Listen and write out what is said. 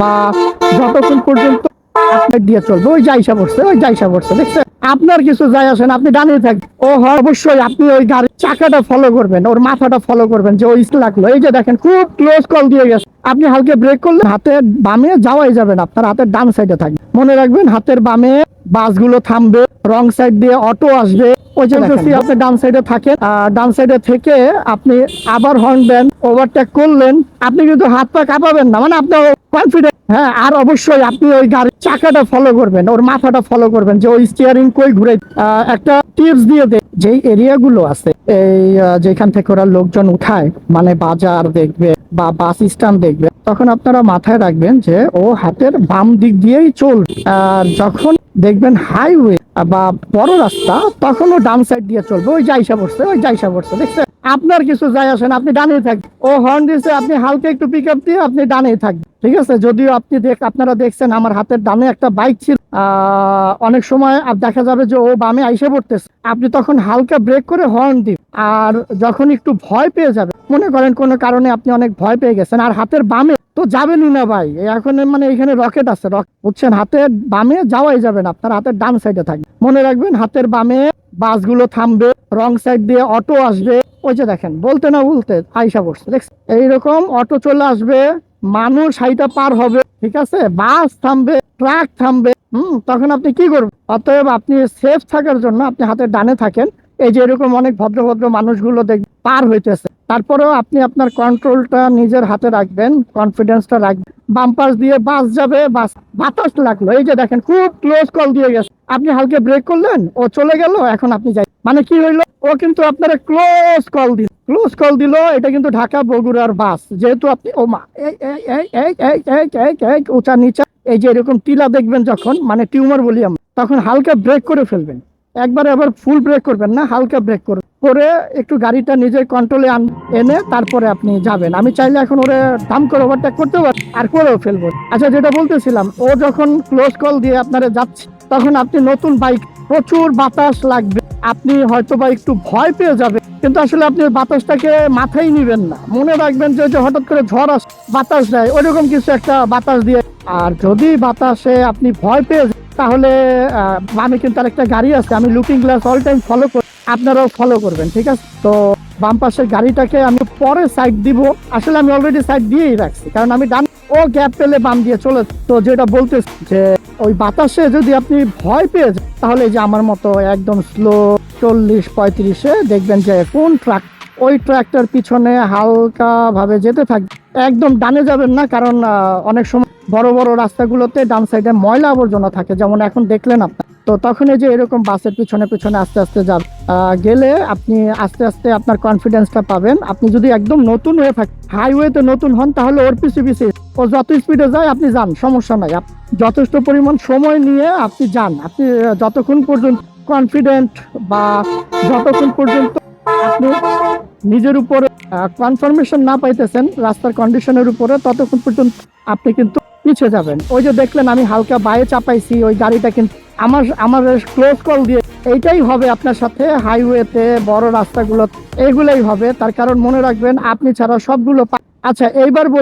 বা যতক্ষণ পর্যন্ত আপনার দিয়ে চলবে, ওই যাইসা পড়ছে ওই যাইসা পড়ছে দেখছেন আপনার কিছু যায় আসেন আপনি ডানে থাকবেন। ও হয়, অবশ্যই আপনি ওই গাড়ির চাকাটা ফলো করবেন, ওর মাথাটা ফলো করবেন, যে ওই লাগল। এই যে দেখেন, খুব ক্লোজ কল দিয়ে গেছে। আপনি হালকা ব্রেক করলে হাতের বামে যাওয়াই যাবেন আপনার হাতের ডান সাইডে থাকবে। মনে রাখবেন, হাতের বামে বাসগুলো থামবে রং সাইড দিয়ে অটো আসবে। ওই যে আপনি ডান সাইডে থাকেন ডান সাইডে থেকে আপনি আবার হর্ন দেন ওভারটেক করলেন আপনি কিন্তু হাত পা কাঁপাবেন না মানে আপনার কনফিডেন্ট হ্যাঁ আর অবশ্যই আপনি ওই গাড়ির চাকাটা ফলো করবেন ওর মাথাটা ফলো করবেন যে ওই স্টিয়ারিং কই ঘুরে একটা টিপস দিয়ে দে। যেই এরিয়াগুলো আছে এই যেখান থেকে ওরা লোকজন উঠায় মানে বাজার দেখবে বা বাস স্ট্যান্ড দেখবে তখন আপনারা মাথায় রাখবেন যে ও হাতের বাম দিক দিয়েই চলবে। আর যখন দেখবেন হাইওয়ে বা বড় রাস্তা তখন ও ডান সাইড দিয়ে চলবে। ওই যাইসা পড়ছে, ওই যাইসা পড়ছে, দেখছেন? আপনার কিছু যায় আসেন আপনি ডানে থাকবেন। ও হর্ন দিয়েছে আপনি হালকা একটু পিক আপ দিয়ে আপনি ডানে থাকবেন। ঠিক আছে? যদিও আপনি দেখ, আপনারা দেখছেন, আমার হাতের ডানে একটা বাইক ছিল। অনেক সময় আর দেখা যাবে যে ও বামে আইসে পড়তেছে। আপনি তখন হালকা ব্রেক করে হর্ন দিন। আর যখন একটু ভয় পেয়ে যাবে মনে করেন কোনো কারণে আপনি অনেক ভয় পেয়ে গেছেন, আর হাতের বামে তো যাবেনই না ভাই। এখন মানে এখানে রকেট আছে বুঝছেন? হাতের বামে যাওয়াই যাবে না, আপনার হাতের ডান সাইডে থাকবে। মনে রাখবেন, হাতের বামে বাসগুলো থামবে রং সাইড দিয়ে অটো আসবে। ওই যে দেখেন, বলতে না বলতে আইসা পড়ছে, দেখছেন? এইরকম অটো চলে আসবে, মানুষ হাইটা পার হবে, ঠিক আছে? বাস থামবে ট্রাক থামবে, হুম? তখন আপনি কি করবেন? অতএব আপনি সেফ থাকার জন্য আপনি হাতের ডানে থাকেন এই যে এরকম অনেক ভদ্র ভদ্র মানুষগুলো দেখ পার হইতেছে। তারপরেও আপনি আপনার কন্ট্রোলটা নিজের হাতে রাখবেন কনফিডেন্সটা রাখবেন। বাম্পার দিয়ে বাস যাবে, বাস বাতাস লাগল। এই যে দেখেন, খুব ক্লোজ কল দিয়ে গেছে। আপনি হালকে ব্রেক করলেন, ও চলে গেল, এখন আপনি যাই মানে কি হইল? ও কিন্তু আপনার ক্লোজ কল দিল। ক্লোজ কল দিল, এটা কিন্তু ঢাকা বগুড়ার বাস। যেহেতু আপনি ও মা উঁচা নিচা এই যে এরকম টিলা দেখবেন যখন মানে টিউমার বলি আমরা, তখন হালকা ব্রেক করে ফেলবেন। একবারে আবার ফুল ব্রেক করবেন না, হালকা ব্রেক করবেন। করে একটু গাড়িটা নিজের কন্ট্রোলে এনে তারপরে আপনি যাবেন। আমি চাইলে এখন ওরে দাম করে ওভারটেক করতে পারি, আর করেও ফেলব। আচ্ছা যেটা বলতেছিলাম, ও যখন ক্লোজ কল দিয়ে আপনারা যাচ্ছে, তখন আপনি নতুন বাইক প্রচুর বাতাস লাগবে। আপনি হয়তো বা একটু ভয় পেয়ে যাবে কিন্তু আসলে আপনি বাতাসটাকে মাথায় নিবেন না। মনে রাখবেন যে হঠাৎ করে ঝড় আস, বাতাস দেয় ওইরকম কিছু একটা বাতাস দিয়ে, আর যদি বাতাসে আপনি ভয় পেয়ে তাহলে আমি কিন্তু আরেকটা গাড়ি আছে, আমি looking glass all time follow করি। আপনারাও ফলো করবেন, ঠিক আছে? তো বাম পাশের গাড়িটাকে আমি পরে সাইড দিব। আসলে আমি অলরেডি সাইড দিয়েই রাখছি, কারণ আমি ডান ও গ্যাপ পেলে বাম দিয়ে চলে তো যেটা বলতে যে, ওই বাতাসে যদি আপনি ভয় পেয়ে তাহলে যে আমার মতো একদম স্লো চল্লিশ পঁয়ত্রিশে দেখবেন যে কোন ট্রাক ওই ট্রাকটার পিছনে হালকা ভাবে যেতে থাকবে একদম ডানে যাবেন না, কারণ অনেক সময় বড় বড় রাস্তাগুলোতে ডান সাইডে ময়লা আবর্জনা থাকে, যেমন এখন দেখলেন আপনার। তো তখন এই যে এরকম বাসের পিছনে পিছনে আস্তে আস্তে যান গেলে আপনি আস্তে আস্তে আপনার কনফিডেন্সটা পাবেন। আপনি যদি একদম নতুন হয়ে থাকেন হাইওয়েতে নতুন হন, তাহলে ওর পিছু পিছিয়ে ও যত স্পিডে যায়, আপনি যান, সমস্যা নাই। যথেষ্ট পরিমাণ সময় নিয়ে আপনি যান। আপনি যতক্ষণ পর্যন্ত কনফিডেন্ট বা যতক্ষণ পর্যন্ত আপনি নিজের উপরে কনফার্মেশন না পাইতেছেন, রাস্তার কন্ডিশনের উপরে, ততক্ষণ পর্যন্ত আপনি কিন্তু পিছিয়ে যাবেন। ওই যে দেখলেন, আমি হালকা বায়ে চাপাইছি, ওই গাড়িটা কিন্তু আমার আমার ক্লোজ কল দিয়ে, এইটাই হবে আপনার সাথে হাইওয়েতে বড় রাস্তাগুলো এগুলোই হবে। তার কারণ মনে রাখবেন, আপনি ছাড়া সবগুলো আচ্ছা এইবার বল